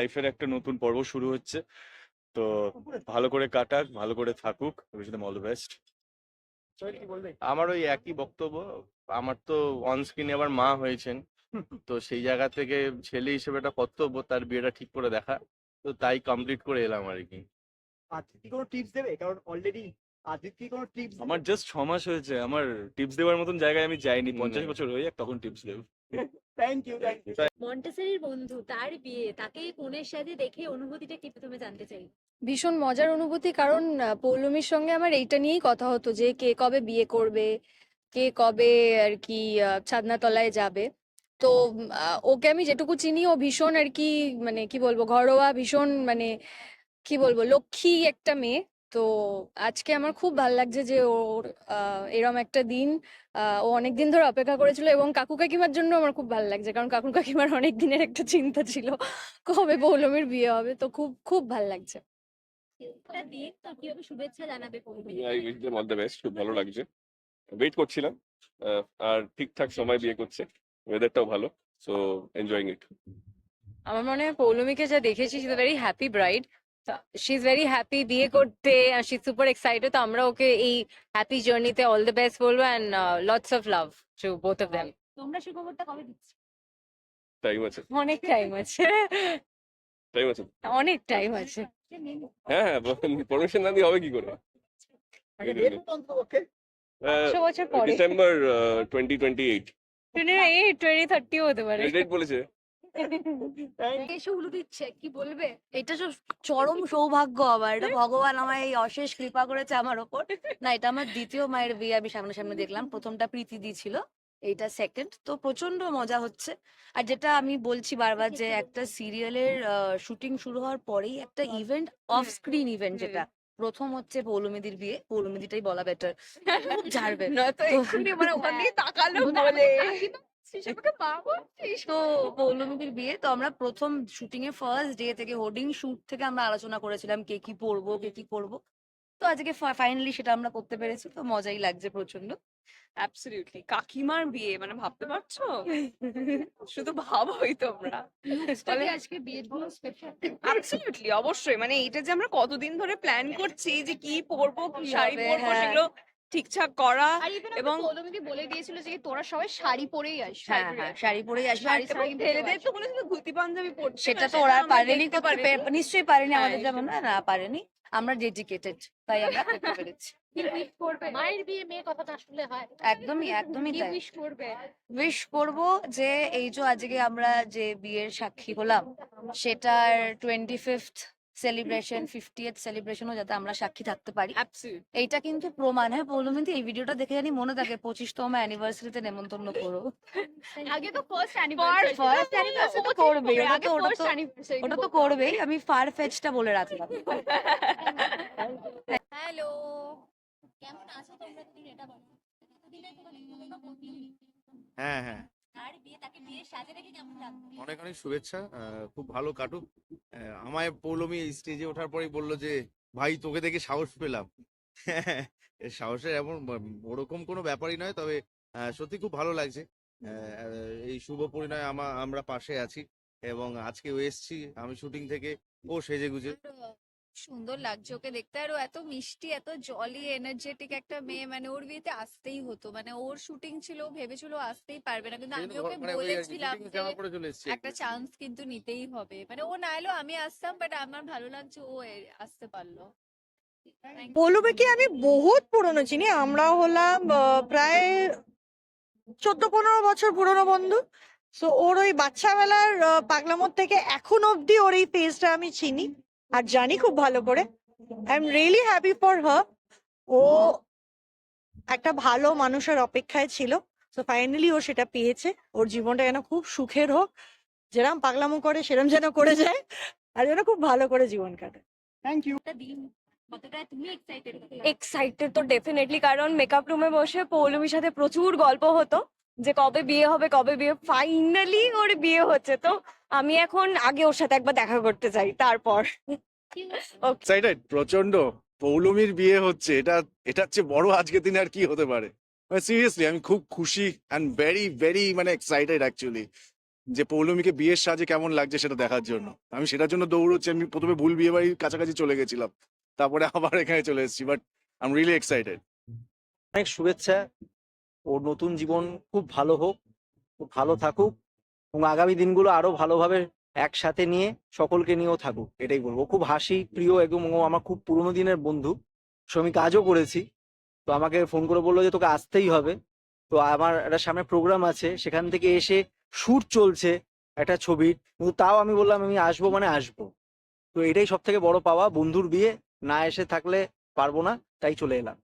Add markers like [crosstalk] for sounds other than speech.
লাইফের একটা নতুন পর্ব শুরু হচ্ছে। তো ভালো করে কাটাক ভালো করে থাকুক। Wish them all the best আমার ওই একই বক্তব্য। আমার তো অন স্ক্রিনে আবার মা হয়েছেন। তো সেই জায়গা থেকে ছেলে হিসেবে একটা কর্তব্য তার বিয়েটা ঠিক করে দেখা। তো তাই কমপ্লিট করে এলাম আর কি। আদিত্য কোনো টিপস দেবে? কারণ অলরেডি আদিত্য কোনো টিপস আমার জাস্ট ছ মাস হয়েছে। আমার টিপস দেওয়ার মতন জায়গায় আমি যাইনি। পঞ্চাশ বছর হয়ে যাক তখন tips Dev. [laughs] Thank you thank you মন্টেসারির বন্ধু তার বিয়ে তাকে কোনের সাথে দেখে অনুভূতিটা কি প্রথমে জানতে চাই? ভীষণ মজার অনুভূতি কারণ পৌলমীর সঙ্গে আমার এইটা নিয়েই কথা হতো যে কে কবে বিয়ে করবে কে কবে আর কি ছাদনাতলায় যাবে। তো ওকে আমি যেটুকু চিনি ও ভীষণ আর কি মানে কি বলব ঘরোয়া ভীষণ মানে কি বলব লক্ষ্মী একটা মেয়ে। তো আজকে আমার খুব ভালো লাগছে যে ওর আহ, এরম একটা দিন আহ, ও অনেক দিন ধরে অপেক্ষা করেছিল এবং কাকু কাকিমার জন্য আমার খুব ভালো লাগছে। কারণ কাকু কাকিমার [laughs] অনেক দিনের একটা চিন্তা ছিল কবে পৌলমীর বিয়ে হবে তো খুব খুব ভালো লাগছে। একটা দিন তো কীভাবে শুভেচ্ছা জানাবে Poulami. I wish them all the best খুব ভালো লাগছে। ওয়েট করছিলাম আহ, আর ঠিকঠাক সময় বিয়ে করছে ওয়েদারটাও ভালো সো এনজয়িং ইট আমার মনে হয় পৌলমীকে যা দেখেছি she is very happy bride she is very happy বিয়ে করতে শি সুপার এক্সাইটেড তো আমরা ওকে এই হ্যাপি জার্নিতে অল দ্য বেস্ট বলব and lots of love to both of them তোমরা সুখবরটা কবে দিচ্ছ? টাইম আছে। অনেক টাইম আছে। টাইম আছে। অনেক টাইম আছে। হ্যাঁ হ্যাঁ পারমিশন না দিয়ে হবে কি করে? ডিসেম্বর টোয়েন্টি টোয়েন্টি এইট এই টোয়েন্টি থার্টিও হতে পারে। ডেট বলেছে। এসে উলু দিচ্ছে কি বলবে? এটা তো চরম সৌভাগ্য আমার এটা [laughs] ভগবান আমায় এই অশেষ কৃপা করেছে আমার ওপর। না এটা আমার দ্বিতীয় মায়ের বিয়ে আমি সামনে সামনে দেখলাম। প্রথমটা প্রীতি দি ছিল এইটা সেকেন্ড তো প্রচণ্ড মজা হচ্ছে। আর যেটা আমি বলছি বারবার যে একটা সিরিয়ালের শুটিং শুরু হওয়ার পরেই একটা ইভেন্ট অফ স্ক্রিন ইভেন্ট যেটা প্রথম হচ্ছে পৌলমিদির বিয়ে। পৌলমিদিটাই বলা বেটার [laughs] ঝাড়বে। নয়তো মানে [laughs] ওখান থেকে তাকালো বলে। তো পৌলমীদের বিয়ে তো আমরা প্রথম শুটিং এর ফার্স্ট ডে থেকে হোর্ডিং শুট থেকে আমরা আলোচনা করেছিলাম কে কি পরবো কে কি করব তো আজকে ফাইনালি সেটা আমরা করতে পেরেছি তো মজাই লাগছে প্রচণ্ড অ্যাবসলিউটলি কাকিমার বিয়ে মানে ভাবতে পারছ? শুধু ভাবোই তোমরা। আজকে বিয়ের দিন স্পেশাল অ্যাবসলিউটলি অবশ্যই। মানে এটা যে আমরা কতদিন ধরে প্ল্যান করছি যে কি পরবো কি শাড়ি পরবো হ্যাঁ। সেগুলো ঠিকঠাক করা এবং- পৌলমীকে বলে দিয়েছিল যে তোরা সবাই শাড়ি পরেই আসবি। হ্যাঁ হ্যাঁ শাড়ি পরেই আসবে। ছেলেদের তো বলেছিল ধুতি পাঞ্জাবি পরতে। সেটা তো ওরা পারেনি করতে নিশ্চয়ই পারেনি হ্যাঁ, আমাদের যেমন। না না পারেনি। আমরা ডেডিকেটেড তাই আমরা করতে পেরেছি। মায়ের বিয়ে মেয়ে কথাটা আসলে হয়। একদমই একদমই তাই। উইশ করবে? উইশ করব যে এই যে আজকে আমরা যে বিয়ের সাক্ষী হলাম সেটার টোয়েন্টি ফিফথ সেলিব্রেশন ফিফটিয়েথ সেলিব্রেশনও যাতে আমরা সাক্ষী থাকতে পারি. এইটা কিন্তু প্রমাণ। হ্যাঁ পৌলমিন্দি এই ভিডিওটা দেখে জানি মনে থাকে পঁচিশতম অ্যানিভার্সারিতে নেমন্তন্ন করো। আগে তো ফার্স্ট First- first anniversary তো ওটা তো- ওটা তো- ওটা তো করবেই। আমি ফার ফেচটা বলে রাখলাম। হ্যালো। কেমন আছো তোমরা? এটা বলো হ্যাঁ হ্যাঁ। আর বিয়ে তাকে বিয়ে সাজে রেখে কেমন লাগবে অনেক অনেক শুভেচ্ছা খুব ভালো কাটুক। আমায় পৌলমি স্টেজে ওঠার পরেই বলল যে ভাই তোকে দেখে সাহস পেলাম। [laughs] সাহসের এমন ওরকম কোনো ব্যাপারই নয় তবে সত্যি খুব ভালো লাগছে। এই শুভ পরিণয় আমা আমরা পাশে আছি এবং আজকেও এসছি আমি শুটিং থেকে ও সেজে গুজে সুন্দর লাগছে ওকে দেখতে। আর ও এত মিষ্টি এত জলি এনার্জেটিক একটা মেয়ে মানে ওর বিয়েতে আসতেই হতো। মানে ওর শুটিং ছিল ভেবেছিল আসতেই পারবে না। কিন্তু আমি ওকে মানে বলেছিলাম একটা চান্স কিন্তু নিতেই হবে। মানে ও না এলো আমি আসতাম বাট আমার ভালো লাগছে ও আসতে পারল। বলবে কি আমি বহুত পুরনো চিনি। আমরা হলাম আহ, প্রায় চোদ্দ পনেরো বছর পুরনো বন্ধু। সো ওর ওই বাচ্চাবেলার পাগলামোর থেকে এখন অবধি ওর এই ফেজটা আমি চিনি। আর জানি খুব ভালো করে। I am really happy for her ও একটা ভালো মানুষের অপেক্ষায় ছিল। তো ফাইনালি ও সেটা পেয়েছে। ওর জীবনটা যেন খুব সুখের হোক। যেরম পাগলামো করে সেরম যেন করে যায়। আর যেন খুব ভালো করে জীবন কাটে। থ্যাংক ইউ এক্সাইটেড তো ডেফিনেটলি কারণ মেকআপ রুমে বসে পৌলমীর সাথে প্রচুর গল্প হতো। যে কবে বিয়ে হবে কবে বিয়ে ফাইনালি ওর বিয়ে হচ্ছে। তো আমি এখন আগে ওর সাথে একবার দেখা করতে চাই তারপর। এক্সাইটেড প্রচণ্ড পৌলমীর বিয়ে হচ্ছে। এটা এটা হচ্ছে বড় আজকে দিনে আর কি হতে পারে? সিরিয়াসলি আমি খুব খুশি অ্যান্ড ভেরি ভেরি মানে এক্সাইটেড অ্যাকচুয়ালি যে পৌলমীকে বিয়ের সাজে কেমন লাগছে সেটা দেখার জন্য। আমি সেটার জন্য দৌড়চ্ছি আমি প্রথমে ভুল বিয়ে বাড়ির কাছাকাছি চলে গেছিলাম। তারপরে আবার এখানে চলে এসেছি but I am really excited অনেক শুভেচ্ছা। ওর নতুন জীবন খুব ভালো হোক খুব ভালো থাকুক এবং আগামী দিনগুলো আরও ভালোভাবে একসাথে নিয়ে সকলকে নিয়েও থাকুক এটাই বলব। খুব হাসি প্রিয় এবং ও আমার খুব পুরোনো দিনের বন্ধু। সো আমি কাজও করেছি। তো আমাকে ফোন করে বলল যে তোকে আসতেই হবে। তো আমার একটা সামনে প্রোগ্রাম আছে সেখান থেকে এসে শুট চলছে একটা ছবির কিন্তু তাও আমি বললাম আমি আসব মানে আসব। তো এটাই সব থেকে বড় পাওয়া বন্ধুর বিয়ে। না এসে থাকলে পারব না তাই চলে এলাম।